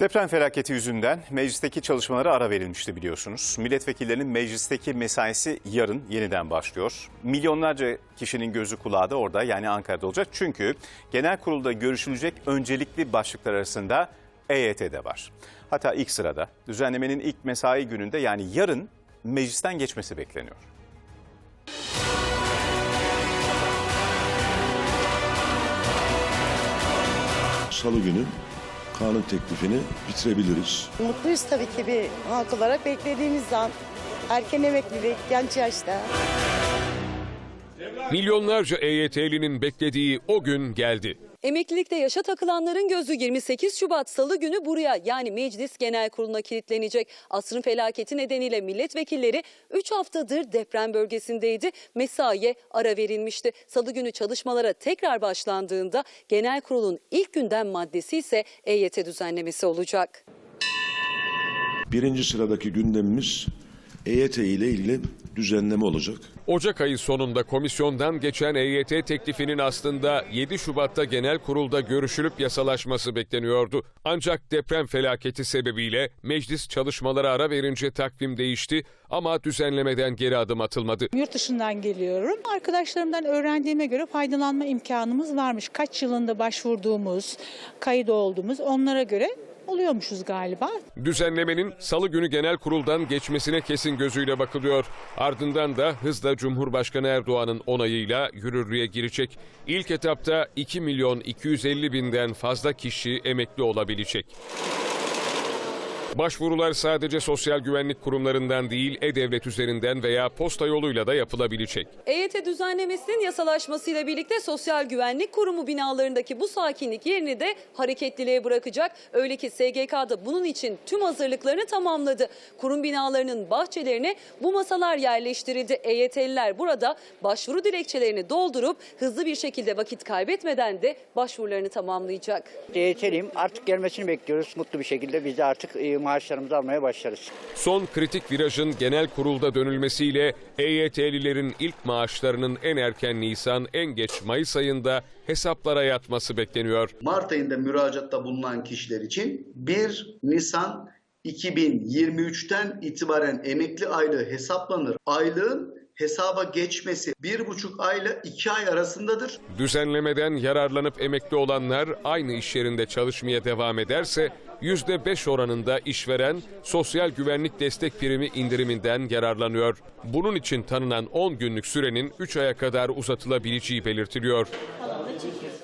Deprem felaketi yüzünden meclisteki çalışmalara ara verilmişti biliyorsunuz. Milletvekillerinin meclisteki mesaisi yarın yeniden başlıyor. Milyonlarca kişinin gözü kulağı da orada yani Ankara'da olacak. Çünkü genel kurulda görüşülecek öncelikli başlıklar arasında EYT de var. Hatta ilk sırada düzenlemenin ilk mesai gününde yani yarın meclisten geçmesi bekleniyor. Salı günü kanun teklifini bitirebiliriz. Mutluyuz tabii ki bir halk olarak beklediğimiz zam. Erken emeklilik, genç yaşta. Milyonlarca EYT'linin beklediği o gün geldi. Emeklilikte yaşa takılanların gözü 28 Şubat Salı günü buraya yani Meclis Genel Kurulu'na kilitlenecek. Asrın felaketi nedeniyle milletvekilleri 3 haftadır deprem bölgesindeydi. Mesaiye ara verilmişti. Salı günü çalışmalara tekrar başlandığında Genel Kurul'un ilk gündem maddesi ise EYT düzenlemesi olacak. Birinci sıradaki gündemimiz EYT ile ilgili düzenleme olacak. Ocak ayı sonunda komisyondan geçen EYT teklifinin aslında 7 Şubat'ta genel kurulda görüşülüp yasalaşması bekleniyordu. Ancak deprem felaketi sebebiyle meclis çalışmalara ara verince takvim değişti ama düzenlemeden geri adım atılmadı. Yurt dışından geliyorum. Arkadaşlarımdan öğrendiğime göre faydalanma imkanımız varmış. Kaç yılında başvurduğumuz, kayıt olduğumuz onlara göre oluyormuşuz galiba. Düzenlemenin salı günü genel kuruldan geçmesine kesin gözüyle bakılıyor. Ardından da hızla Cumhurbaşkanı Erdoğan'ın onayıyla yürürlüğe girecek. İlk etapta 2 milyon 250 binden fazla kişi emekli olabilecek. Başvurular sadece sosyal güvenlik kurumlarından değil, e-devlet üzerinden veya posta yoluyla da yapılabilecek. EYT düzenlemesinin yasalaşmasıyla birlikte Sosyal Güvenlik Kurumu binalarındaki bu sakinlik yerini de hareketliliğe bırakacak. Öyle ki SGK'da bunun için tüm hazırlıklarını tamamladı. Kurum binalarının bahçelerine bu masalar yerleştirildi. EYT'liler burada başvuru dilekçelerini doldurup hızlı bir şekilde vakit kaybetmeden de başvurularını tamamlayacak. EYT'liyim. Artık gelmesini bekliyoruz. Mutlu bir şekilde biz de artık e, maaşlarımızı almaya başlarız. Son kritik virajın genel kurulda dönülmesiyle EYT'lilerin ilk maaşlarının en erken Nisan, en geç Mayıs ayında hesaplara yatması bekleniyor. Mart ayında müracaatta bulunan kişiler için 1 Nisan 2023'ten itibaren emekli aylığı hesaplanır. Aylığın hesaba geçmesi 1,5 ayla 2 ay arasındadır. Düzenlemeden yararlanıp emekli olanlar aynı iş yerinde çalışmaya devam ederse %5 oranında işveren sosyal güvenlik destek primi indiriminden yararlanıyor. Bunun için tanınan 10 günlük sürenin 3 aya kadar uzatılabileceği belirtiliyor.